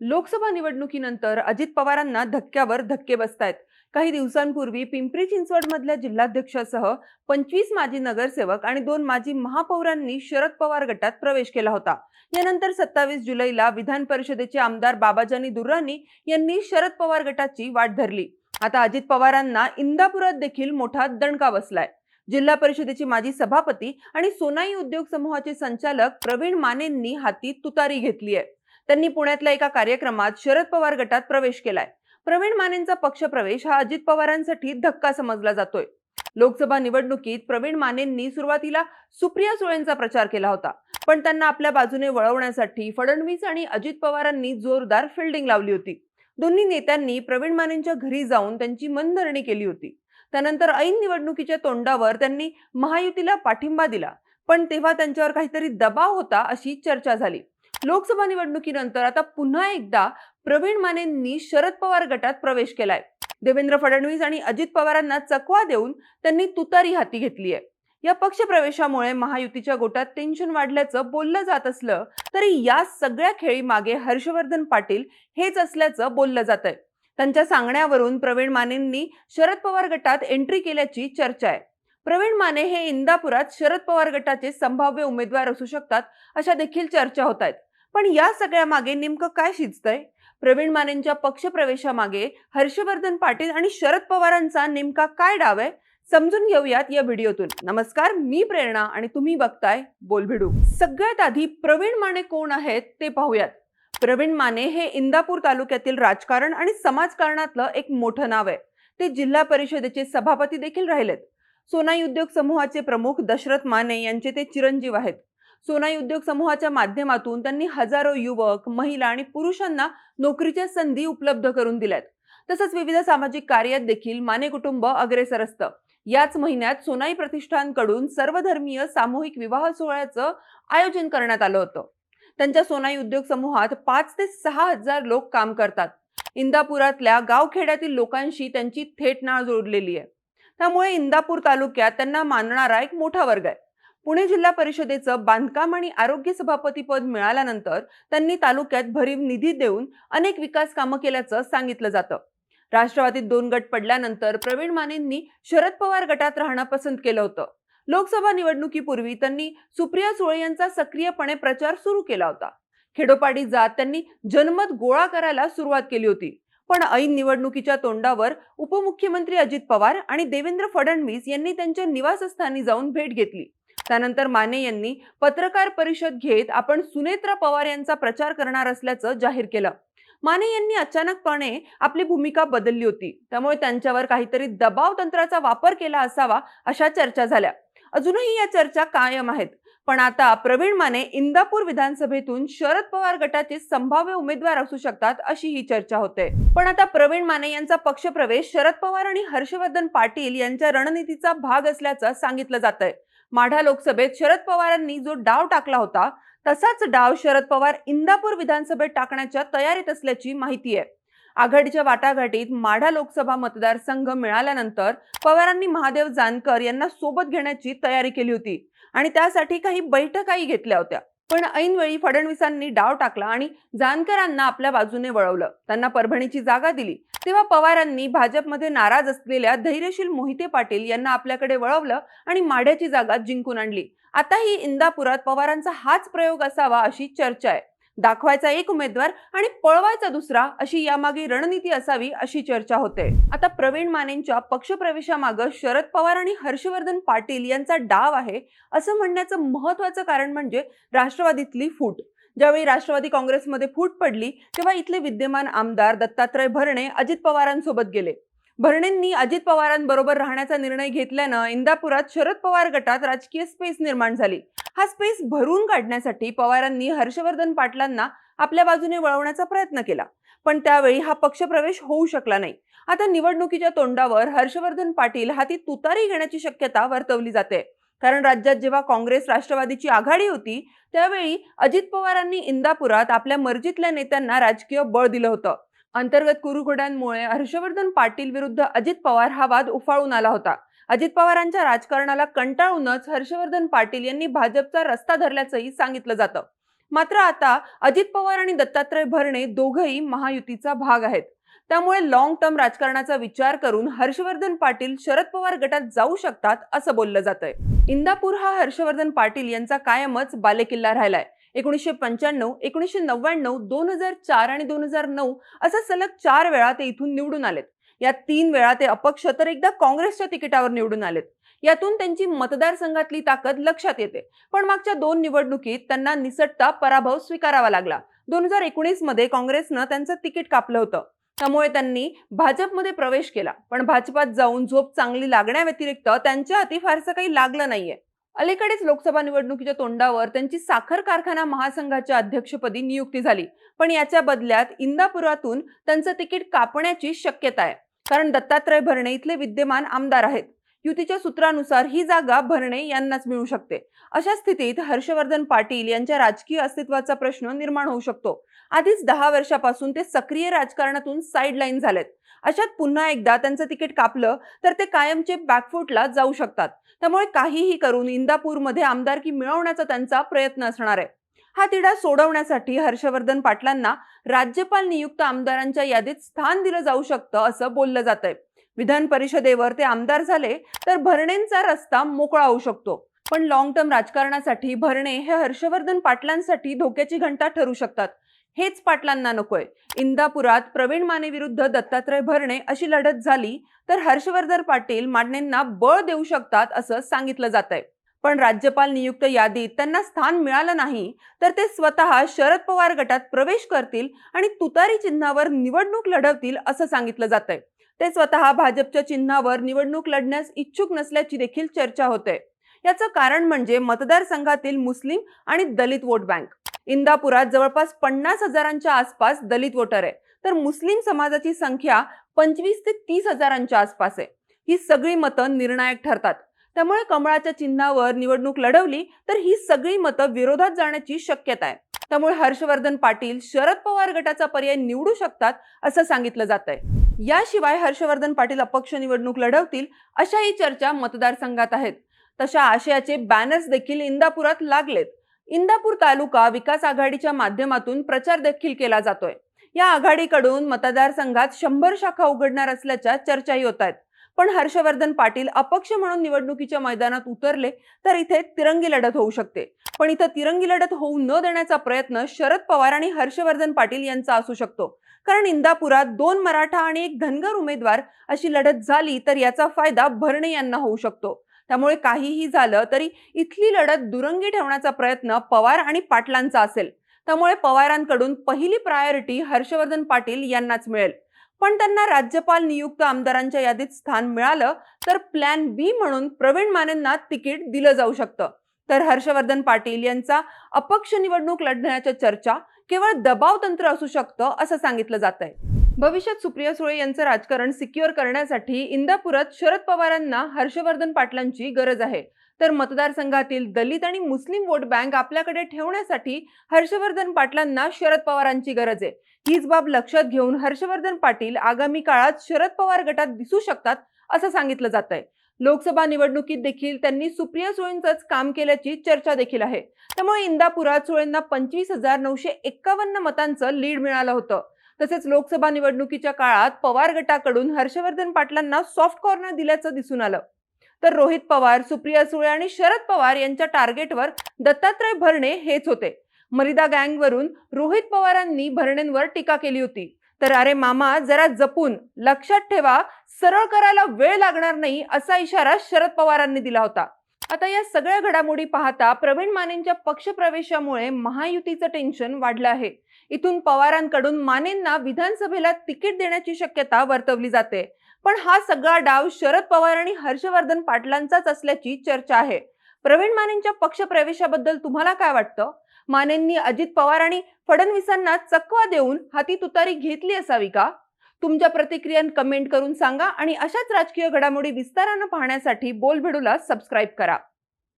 लोकसभा निवडणुकीनंतर अजित पवारांना धक्क्यावर धक्के बसतायत. काही दिवसांपूर्वी पिंपरी चिंचवडमधल्या जिल्हाध्यक्षासह पंचवीस माजी नगरसेवक आणि दोन माजी महापौरांनी शरद पवार गटात प्रवेश केला होता. यानंतर सत्तावीस जुलैला विधान परिषदेचे आमदार बाबाजानी दुर्राणी यांनी शरद पवार गटाची वाट धरली. आता अजित पवारांना इंदापुरात देखील मोठा दणका बसलाय. जिल्हा परिषदेचे माजी सभापती आणि सोनाई उद्योग समूहाचे संचालक प्रवीण मानेंनी हाती तुतारी घेतली आहे त्यांनी पुण्यातल्या एका कार्यक्रमात शरद पवार गटात प्रवेश केलाय. प्रवीण मानेंचा पक्षप्रवेश हा अजित पवारांसाठी धक्का समजला जातोय. लोकसभा निवडणुकीत प्रवीण मानेंनी सुरुवातीला सुप्रिया सुळेंचा प्रचार केला होता पण त्यांना आपल्या बाजूने वळवण्यासाठी फडणवीस आणि अजित पवारांनी जोरदार फिल्डिंग लावली होती. दोन्ही नेत्यांनी प्रवीण मानेंच्या घरी जाऊन त्यांची मनधरणी केली होती. त्यानंतर ऐन निवडणुकीच्या तोंडावर त्यांनी महायुतीला पाठिंबा दिला पण तेव्हा त्यांच्यावर काहीतरी दबाव होता अशी चर्चा झाली. लोकसभा निवडणुकीनंतर आता पुन्हा एकदा प्रवीण मानेंनी शरद पवार गटात प्रवेश केलाय. देवेंद्र फडणवीस आणि अजित पवारांना चकवा देऊन त्यांनी तुतारी हाती घेतली आहे या पक्षप्रवेशामुळे महायुतीच्या गोटात टेन्शन वाढल्याचं बोललं जात असलं तरी या सगळ्या खेळी मागे हर्षवर्धन पाटील हेच असल्याचं बोललं जात आहे त्यांच्या सांगण्यावरून प्रवीण मानेंनी शरद पवार गटात एंट्री केल्याची चर्चा आहे. प्रवीण माने हे इंदापुरात शरद पवार गटाचे संभाव्य उमेदवार असू शकतात अशा देखील चर्चा होत आहेत. पण या सगळ्या मागे नेमकं काय शिजतंय? प्रवीण मानेंच्या पक्षप्रवेशामागे हर्षवर्धन पाटील आणि शरद पवारांचा नेमका काय डाव आहे? समजून घेऊयात या व्हिडिओतून. नमस्कार मी प्रेरणा आणि तुम्ही बघताय बोलभिडू. सगळ्यात आधी प्रवीण माने कोण आहेत ते पाहूयात. प्रवीण माने हे इंदापूर तालुक्यातील राजकारण आणि समाजकारणातलं एक मोठं नाव आहे. ते जिल्हा परिषदेचे सभापती देखील राहिलेत. सोनाई उद्योग समूहाचे प्रमुख दशरथ माने यांचे ते चिरंजीव आहेत. सोनाई उद्योग समूहाच्या माध्यमातून त्यांनी हजारो युवक महिला आणि पुरुषांना नोकरीच्या संधी उपलब्ध करून दिल्यात. तसंच विविध सामाजिक कार्यात देखील माने कुटुंब अग्रेसर असतं. याच महिन्यात सोनाई प्रतिष्ठानकडून सर्वधर्मीय सामूहिक विवाह सोहळ्याचं आयोजन करण्यात आलं होतं. त्यांच्या सोनाई उद्योग समूहात पाच ते सहा हजार लोक काम करतात. इंदापुरातल्या गावखेड्यातील लोकांशी त्यांची थेट नाळ जोडलेली आहे. त्यामुळे इंदापूर तालुक्यात त्यांना मानणारा एक मोठा वर्ग आहे. पुणे जिल्हा परिषदेचं बांधकाम आणि आरोग्य सभापतीपद मिळाल्यानंतर त्यांनी तालुक्यात भरीव निधी देऊन अनेक विकास कामं केल्याचं सांगितलं जातं. राष्ट्रवादीत दोन गट पडल्यानंतर प्रवीण मानेंनी शरद पवार गटात राहणं पसंत केलं होतं. लोकसभा निवडणुकीपूर्वी त्यांनी सुप्रिया सुळे यांचा सक्रियपणे प्रचार सुरू केला होता. खेडोपाडी जात त्यांनी जनमत गोळा करायला सुरुवात केली होती. पण ऐन निवडणुकीच्या तोंडावर उपमुख्यमंत्री अजित पवार आणि देवेंद्र फडणवीस यांनी त्यांच्या निवासस्थानी जाऊन भेट घेतली. त्यानंतर माने यांनी पत्रकार परिषद घेत आपण सुनेत्रा पवार यांचा प्रचार करणार असल्याचं जाहीर केलं. माने यांनी अचानकपणे आपली भूमिका बदलली होती. त्यामुळे त्यांच्यावर काहीतरी दबाव तंत्राचा वापर केला असावा अशा चर्चा झाल्या. अजूनही या चर्चा कायम आहेत. पण आता प्रवीण माने इंदापूर विधानसभेतून शरद पवार गटाचे संभाव्य उमेदवार असू शकतात अशी ही चर्चा होते. पण आता प्रवीण माने यांचा पक्षप्रवेश शरद पवार आणि हर्षवर्धन पाटील यांच्या रणनीतीचा भाग असल्याचं सांगितलं जात आहे माढा लोकसभेत शरद पवारांनी जो डाव टाकला होता तसाच डाव शरद पवार इंदापूर विधानसभेत टाकण्याच्या तयारीत असल्याची माहिती आहे. आघाडीच्या वाटाघाटीत माढा लोकसभा मतदारसंघ मिळाल्यानंतर पवारांनी महादेव जानकर यांना सोबत घेण्याची तयारी केली होती आणि त्यासाठी काही बैठकाही घेतल्या होत्या. पण ऐनवेळी फडणवीसांनी डाव टाकला आणि जानकरांना आपल्या बाजूने वळवलं. त्यांना परभणीची जागा दिली. तेव्हा पवारांनी भाजपमध्ये नाराज असलेल्या धैर्यशील मोहिते पाटील यांना आपल्याकडे वळवलं आणि माढ्याची जागा जिंकून आणली. आताही इंदापुरात पवारांचा हाच प्रयोग असावा अशी चर्चा आहे. दाखवायचा एक उमेदवार आणि पळवायचा दुसरा अशी यामागे रणनीती असावी अशी चर्चा होते. आता प्रवीण मानेंच्या पक्षप्रवेशामागं शरद पवार आणि हर्षवर्धन पाटील यांचा डाव आहे असं म्हणण्याचं महत्वाचं कारण म्हणजे राष्ट्रवादीतली फूट. ज्यावेळी राष्ट्रवादी काँग्रेसमध्ये फूट पडली तेव्हा इथले विद्यमान आमदार दत्तात्रय भरणे अजित पवारांसोबत गेले. भरणेंनी अजित पवारांबरोबर राहण्याचा निर्णय घेतल्यानं इंदापुरात शरद पवार गटात राजकीय स्पेस निर्माण झाली. हा स्पेस भरून काढण्यासाठी पवारांनी हर्षवर्धन पाटलांना आपल्या बाजूने वळवण्याचा प्रयत्न केला. पण त्यावेळी हा पक्षप्रवेश होऊ शकला नाही. आता निवडणुकीच्या तोंडावर हर्षवर्धन पाटील हाती तुतारी घेण्याची शक्यता वर्तवली जाते. कारण राज्यात जेव्हा काँग्रेस राष्ट्रवादीची आघाडी होती त्यावेळी अजित पवारांनी इंदापुरात आपल्या मर्जीतल्या नेत्यांना राजकीय बळ दिलं होतं. अंतर्गत कुरुघोड्यांमुळे हर्षवर्धन पाटील विरुद्ध अजित पवार हा वाद उफाळून आला होता. अजित पवारांच्या राजकारणाला कंटाळूनच हर्षवर्धन पाटील यांनी भाजपचा रस्ता धरल्याचंही सांगितलं जातं. मात्र आता अजित पवार आणि दत्तात्रय भरणे दोघंही महायुतीचा भाग आहेत. त्यामुळे लॉंग टर्म राजकारणाचा विचार करून हर्षवर्धन पाटील शरद पवार गटात जाऊ शकतात असं बोललं जात आहे इंदापूर हा हर्षवर्धन पाटील यांचा कायमच बालेकिल्ला राहिलाय. एकोणीसशे पंच्याण्णव एकोणीसशे नव्याण्णव दोन हजार चार आणि दोन हजार नऊ असं सलग चार वेळा ते इथून निवडून आलेत. या तीन वेळा ते अपक्ष तर एकदा काँग्रेसच्या तिकिटावर निवडून आलेत. यातून त्यांची मतदारसंघातली ताकद लक्षात येते. पण मागच्या दोन निवडणुकीत त्यांना निसटता पराभव स्वीकारावा लागला. दोन हजार एकोणीसमध्ये काँग्रेसनं त्यांचं तिकीट कापलं होतं. त्यामुळे त्यांनी भाजपमध्ये प्रवेश केला. पण भाजपात जाऊन झोप चांगली लागण्याव्यतिरिक्त त्यांच्या हाती फारसं काही लागलं नाहीये. अलीकडेच लोकसभा निवडणुकीच्या तोंडावर त्यांची साखर कारखाना महासंघाच्या अध्यक्षपदी नियुक्ती झाली. पण याच्या बदल्यात इंदापुरातून त्यांचं तिकीट कापण्याची शक्यता आहे. कारण दत्तात्रय भरणे इथले विद्यमान आमदार आहेत. युतीच्या सूत्रानुसार ही जागा भरणे यांनाच मिळू शकते. अशा स्थितीत हर्षवर्धन पाटील यांच्या राजकीय अस्तित्वाचा प्रश्न निर्माण होऊ शकतो. आधीच दहा वर्षापासून ते सक्रिय राजकारणातून साईडलाईन झालेत. अशात पुन्हा एकदा त्यांचं तिकीट कापलं तर ते कायमचे बॅकफुटला जाऊ शकतात. त्यामुळे काहीही करून इंदापूरमध्ये आमदारकी मिळवण्याचा त्यांचा प्रयत्न असणार आहे. हा तिढा सोडवण्यासाठी हर्षवर्धन पाटलांना राज्यपाल नियुक्त आमदारांच्या यादीत स्थान दिलं जाऊ शकतं असं बोललं जात आहे विधान परिषदेवर ते आमदार झाले तर भरणेंचा रस्ता मोकळा होऊ शकतो. पण लॉंग टर्म राजकारणासाठी भरणे हे हर्षवर्धन पाटलांसाठी धोक्याची घंटा ठरू शकतात. हेच पाटलांना नकोय. इंदापुरात प्रवीण माने विरुद्ध दत्तात्रय भरणे अशी लढत झाली तर हर्षवर्धन पाटील मानेंना बळ देऊ शकतात असं सांगितलं जात आहे पण राज्यपाल नियुक्त यादीत त्यांना स्थान मिळालं नाही तर ते स्वतः शरद पवार गटात प्रवेश करतील आणि तुतारी चिन्हावर निवडणूक लढवतील असं सांगितलं जात आहे ते स्वतः भाजपच्या चिन्हावर निवडणूक लढण्यास इच्छुक नसल्याची देखील चर्चा होते. याचं कारण म्हणजे मतदारसंघातील मुस्लिम आणि दलित वोट बँक. इंदापुरात जवळपास पन्नास हजारांच्या आसपास दलित वोटर आहे. तर मुस्लिम समाजाची संख्या पंचवीस ते तीस हजारांच्या आसपास आहे. ही सगळी मतं निर्णायक ठरतात. त्यामुळे कमळाच्या चिन्हावर निवडणूक लढवली तर ही सगळी मतं विरोधात जाण्याची शक्यता आहे. त्यामुळे हर्षवर्धन पाटील शरद पवार गटाचा पर्याय निवडू शकतात असं सांगितलं जात आहे याशिवाय हर्षवर्धन पाटील अपक्ष निवडणूक लढवतील अशाही चर्चा मतदारसंघात आहेत. तशा आशयाचे बॅनर्स देखील इंदापुरात लागलेत. इंदापूर तालुका विकास आघाडीच्या माध्यमातून प्रचार देखील केला जातोय. या आघाडीकडून मतदारसंघात शंभर शाखा उघडणार असल्याच्या चर्चाही होत आहेत. पण हर्षवर्धन पाटील अपक्ष म्हणून निवडणुकीच्या मैदानात उतरले तर इथे तिरंगी लढत होऊ शकते. पण इथं तिरंगी लढत होऊ न देण्याचा प्रयत्न शरद पवार आणि हर्षवर्धन पाटील यांचा असू शकतो. कारण इंदापुरात दोन मराठा आणि एक धनगर उमेदवार अशी लढत झाली तर याचा फायदा भरणे यांना होऊ शकतो. त्यामुळे काहीही झालं तरी इथली लढत दुरंगी ठेवण्याचा प्रयत्न पवार आणि पाटलांचा असेल. त्यामुळे पवारांकडून पहिली प्रायोरिटी हर्षवर्धन पाटील यांनाच मिळेल. पण त्यांना राज्यपाल नियुक्त आमदारांच्या यादीत स्थान मिळालं तर प्लॅन बी म्हणून प्रवीण मानेंना तिकीट दिलं जाऊ शकतं. तर हर्षवर्धन पाटील यांचा अपक्ष निवडणूक लढण्याच्या चर्चा केवळ दबाव तंत्र असू शकतं असं सांगितलं जात आहे भविष्यात सुप्रिया सुळे यांचं राजकारण सिक्युअर करण्यासाठी इंदापुरात शरद पवारांना हर्षवर्धन पाटलांची गरज आहे. तर मतदारसंघातील दलित आणि मुस्लिम वोट बँक आपल्याकडे ठेवण्यासाठी हर्षवर्धन पाटलांना शरद पवारांची गरज आहे. हीच बाब लक्षात घेऊन हर्षवर्धन पाटील आगामी काळात शरद पवार गटात दिसू शकतात असं सांगितलं जात आहे लोकसभा निवडणुकीत देखील त्यांनी सुप्रिया सुळेंचंच काम केल्याची चर्चा देखील आहे. त्यामुळे इंदापुरात सुळेंना पंचवीस हजार नऊशे एक्कावन्न मतांचं लीड मिळालं होतं. तसेच लोकसभा निवडणुकीच्या काळात पवार गटाकडून हर्षवर्धन पाटलांना सॉफ्ट कॉर्नर दिल्याचं दिसून आलं. तर रोहित पवार सुप्रिया सुळे आणि शरद पवार यांच्या टार्गेटवर दत्तात्रय भरणे हेच होते. मरिदा गँगवरून रोहित पवारांनी भरणेंवर टीका केली होती. तर अरे मामा जरा जपून लक्षात ठेवा सरळ करायला वेळ लागणार नाही असा इशारा शरद पवारांनी दिला होता. आता या सगळ्या घडामोडी पाहता प्रवीण मानेंच्या पक्षप्रवेशामुळे महायुतीचं टेन्शन वाढलं आहे. इथून पवारांकडून मानेंना विधानसभेला तिकीट देण्याची शक्यता वर्तवली जाते. पण हा सगळा डाव शरद पवार आणि हर्षवर्धन पाटलांचाच असल्याची चर्चा आहे. प्रवीण मानेंच्या पक्षप्रवेशाबद्दल तुम्हाला काय वाटतं? मानेंनी अजित पवार आणि फडणवीसांना चकवा देऊन हाती तुतारी घेतली असावी का? तुमच्या प्रतिक्रिया कमेंट करून सांगा आणि अशाच राजकीय घडामोडी विस्तारानं पाहण्यासाठी बोलभेडूला सबस्क्राईब करा.